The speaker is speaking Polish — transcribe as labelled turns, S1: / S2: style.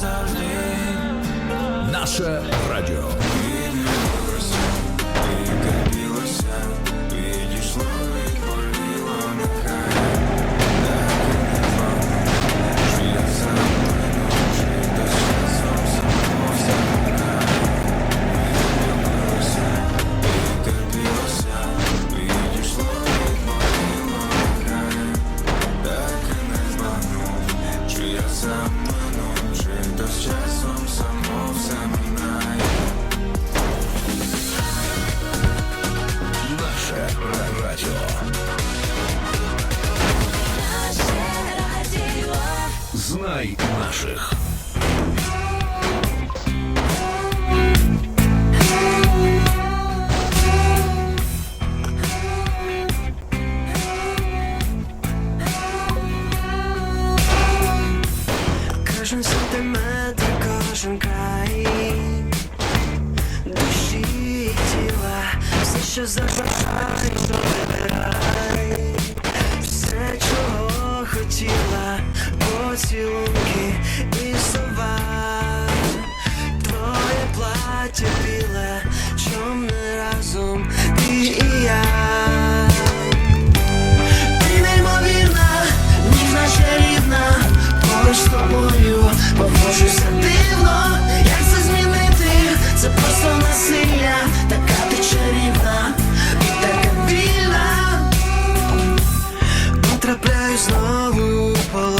S1: завжди.
S2: Наше радіо. Słuchaj naszych.
S1: Każdy centymetr, każdy kraj Dusi ciła, w precisando falar.